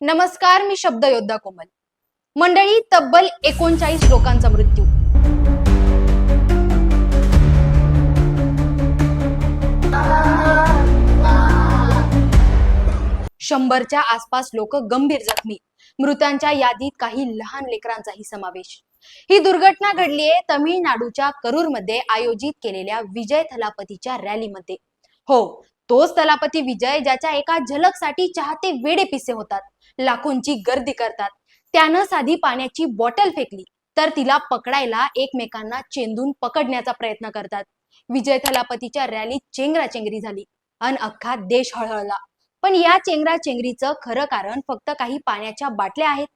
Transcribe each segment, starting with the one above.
नमस्कार मी शब्द योद्धा कोमल. मंडळी तब्बल एकोणचाळीस लोकांचा मृत्यू. शंभरच्या आसपास लोक गंभीर जखमी. मृतांच्या यादीत काही लहान लेकरांचाही समावेश. ही दुर्घटना घडलीये तमिळनाडूच्या करूरमध्ये आयोजित केलेल्या विजय थलापतीच्या रॅलीमध्ये. हो तोच तलापती विजय ज्याच्या एका झलकसाठी चाहते वेडे पिसे होतात लाखोंची गर्दी करतात. त्यानं साधी पाण्याची बॉटल फेकली तर तिला पकडायला एकमेकांना चेंदून पकडण्याचा प्रयत्न करतात. विजय थलापतीच्या रॅलीत चेंगराचेंगरी झाली अन अख्खा देश हळहळला. पण या चेंगराचेंगरीचं खरं कारण फक्त काही पाण्याच्या बाटल्या आहेत.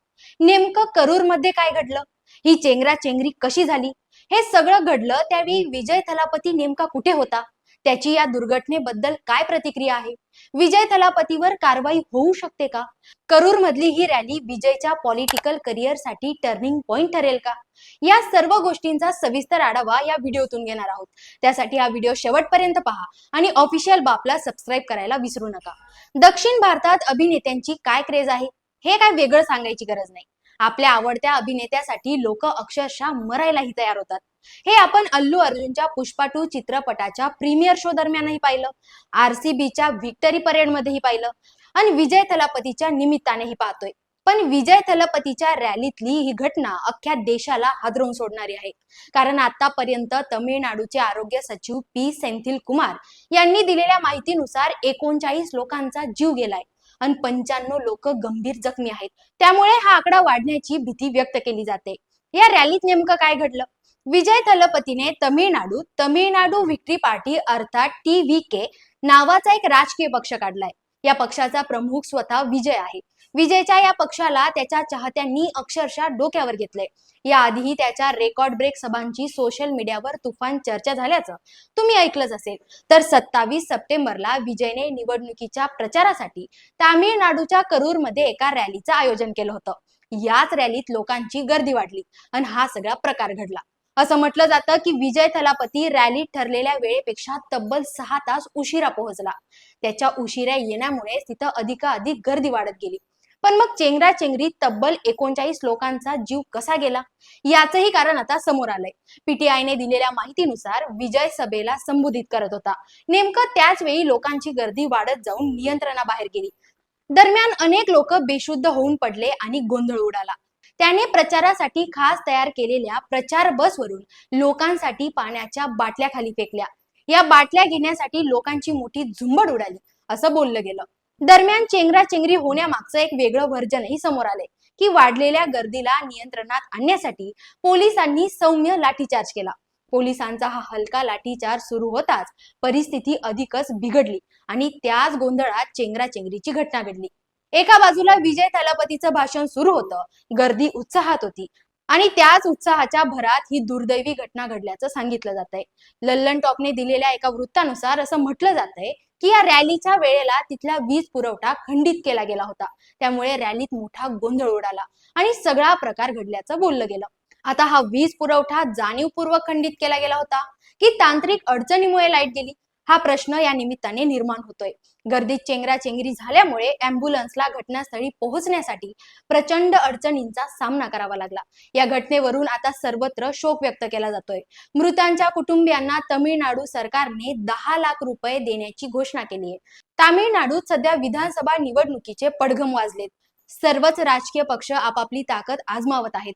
नेमकं करूरमध्ये काय घडलं? ही चेंगराचेंगरी कशी झाली? हे सगळं घडलं त्यावेळी विजय थलापती नेमका कुठे होता? त्याची या दुर्घटनेबद्दल काय प्रतिक्रिया आहे? विजय थलापतीवर कारवाई होऊ शकते का? करूर मधली ही रॅली विजयच्या पॉलिटिकल करिअरसाठी टर्निंग पॉइंट ठरेल का? या सर्व गोष्टींचा सविस्तर आढावा या व्हिडिओतून घेणार आहोत. त्यासाठी हा व्हिडिओ शेवटपर्यंत पहा आणि ऑफिशियल बापला सबस्क्राईब करायला विसरू नका. दक्षिण भारतात अभिनेत्यांची काय क्रेज आहे? हे काय वेगळं सांगायची गरज नाही. आपल्या आवडत्या अभिनेत्यासाठी लोक अक्षरशः मरायलाही तयार होतात. हे आपण अल्लू अर्जुनच्या पुष्पा टू चित्रपटाच्या प्रीमियर शो दरम्यानही पाहिलं. आरसीबीच्या व्हिक्टरी परेड मध्येही पाहिलं. आणि विजय थलापतीच्या निमित्तानेही पाहतोय. पण विजय थलपतीच्या रॅलीतली ही घटना अख्ख्या देशाला हादरवून सोडणारी आहे. कारण आतापर्यंत तमिळनाडूचे आरोग्य सचिव पी सेंथिल कुमार यांनी दिलेल्या माहितीनुसार एकोणचाळीस लोकांचा जीव गेलाय. आणि पंच्याण्णव लोक गंभीर जखमी आहेत. त्यामुळे हा आकडा वाढण्याची भीती व्यक्त केली जाते. या रॅलीत नेमकं काय घडलं? विजय थलपतीने तमिळनाडू तमिळनाडू व्हिक्ट्री पार्टी अर्थात टी व्ही के नावाचा एक राजकीय पक्ष काढलाय. या पक्षाचा प्रमुख स्वतः विजय आहे. विजयच्या या पक्षाला त्याच्या चाहत्यांनी अक्षरशः डोक्यावर घेतलंय. याआधीही त्याच्या रेकॉर्ड ब्रेक सभांची सोशल मीडियावर तुफान चर्चा झाल्याचं तुम्ही ऐकलंच असेल. तर सत्तावीस सप्टेंबरला विजयने निवडणुकीच्या प्रचारासाठी तामिळनाडूच्या करूरमध्ये एका रॅलीचं आयोजन केलं होतं. याच रॅलीत लोकांची गर्दी वाढली आणि हा सगळा प्रकार घडला. असं म्हटलं जातं की विजय थलापती रॅलीत ठरलेल्या वेळेपेक्षा तब्बल सहा तास उशिरा पोहोचला. त्याच्या उशिरा येण्यामुळे तिथं अधिकाधिक गर्दी वाढत गेली. पण मग चेंगरा चेंगरी तब्बल एकोणचाळीस लोकांचा जीव कसा गेला? याचंही कारण आता समोर आलंय. पीटीआयने दिलेल्या माहितीनुसार विजय सभेला संबोधित करत होता. नेमकं त्याच वेळी लोकांची गर्दी वाढत जाऊन नियंत्रणाबाहेर गेली. दरम्यान अनेक लोक बेशुद्ध होऊन पडले आणि गोंधळ उडाला. त्याने प्रचारासाठी खास तयार केलेल्या प्रचार बसवरून लोकांसाठी पाण्याच्या बाटल्या खाली फेकल्या. या बाटल्या घेण्यासाठी लोकांची मोठी झुंबड उडाली असं बोललं गेलं. दरम्यान चेंगरा चेंगरी होण्यामागचं एक वेगळं व्हर्जनही समोर आलंय की वाढलेल्या गर्दीला नियंत्रणात आणण्यासाठी पोलिसांनी सौम्य लाठीचार्ज केला. पोलिसांचा हा हलका लाठीचार्ज सुरू होताच परिस्थिती अधिकच बिघडली आणि त्याच गोंधळात चेंगराचेंगरीची घटना घडली. एका बाजूला विजय थालापतीचं भाषण सुरू होतं गर्दी उत्साहात होती आणि त्याच उत्साहाच्या भरात ही दुर्दैवी घटना घडल्याचं सांगितलं जात आहे लल्लन टॉपने दिलेल्या एका वृत्तानुसार असं म्हटलं जात आहे की या रॅलीच्या वेळेला तिथला वीज पुरवठा खंडित केला गेला होता. त्यामुळे रॅलीत मोठा गोंधळ उडाला आणि सगळा प्रकार घडल्याचं बोललं गेलं. आता हा वीज पुरवठा जाणीवपूर्वक खंडित केला गेला होता की तांत्रिक अडचणीमुळे लाइट गेली? हा प्रश्न या निमित्ताने निर्माण होतोय. गर्दीत चेंगराचेंगरी झाल्यामुळे अँब्युलन्सला घटनास्थळी पोहोचण्यासाठी प्रचंड अडचणींचा सामना करावा लागला. या घटनेवरून आता सर्वत्र शोक व्यक्त केला जातोय. मृतांच्या कुटुंबियांना तमिळनाडू सरकारने दहा लाख रुपये देण्याची घोषणा केली आहे. तामिळनाडूत सध्या विधानसभा निवडणुकीचे पडघम वाजलेत. सर्वच राजकीय पक्ष आपापली ताकद आजमावत आहेत.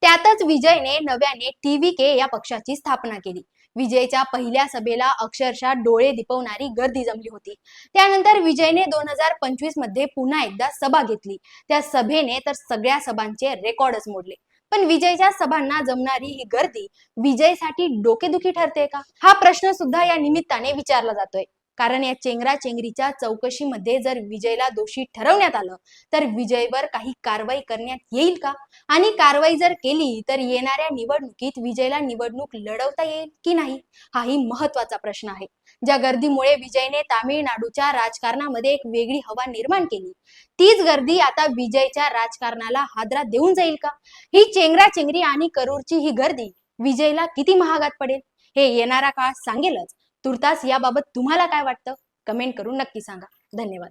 त्यातच विजयने नव्याने टीव्ही के या पक्षाची स्थापना केली. विजयच्या पहिल्या सभेला अक्षरशः डोळे दिपवणारी गर्दी जमली होती. त्यानंतर विजयने दोन हजार पंचवीसमध्ये पुन्हा एकदा सभा घेतली. त्या सभेने तर सगळ्या सभांचे रेकॉर्डच मोडले. पण विजयच्या सभांना जमणारी ही गर्दी विजयसाठी डोकेदुखी ठरते का? हा प्रश्न सुद्धा या निमित्ताने विचारला जातोय. कारण या चेंगरा चेंगरीच्या चौकशीमध्ये जर विजयला दोषी ठरवण्यात आलं तर विजयवर काही कारवाई करण्यात येईल का? आणि कारवाई जर केली तर येणाऱ्या निवडणुकीत विजयला निवडणूक लढवता येईल की नाही? हाही महत्त्वाचा प्रश्न आहे. ज्या गर्दीमुळे विजयने तामिळनाडूच्या राजकारणामध्ये एक वेगळी हवा निर्माण केली तीच गर्दी आता विजयच्या राजकारणाला हादरा देऊन जाईल का? ही चेंगरा चेंगरी आणि करूरची ही गर्दी विजयला किती महागात पडेल? हे येणारा काळ सांगेलच. तुर्तास याबाबत तुम्हाला काय वाटतं? कमेंट करून नक्की सांगा. धन्यवाद.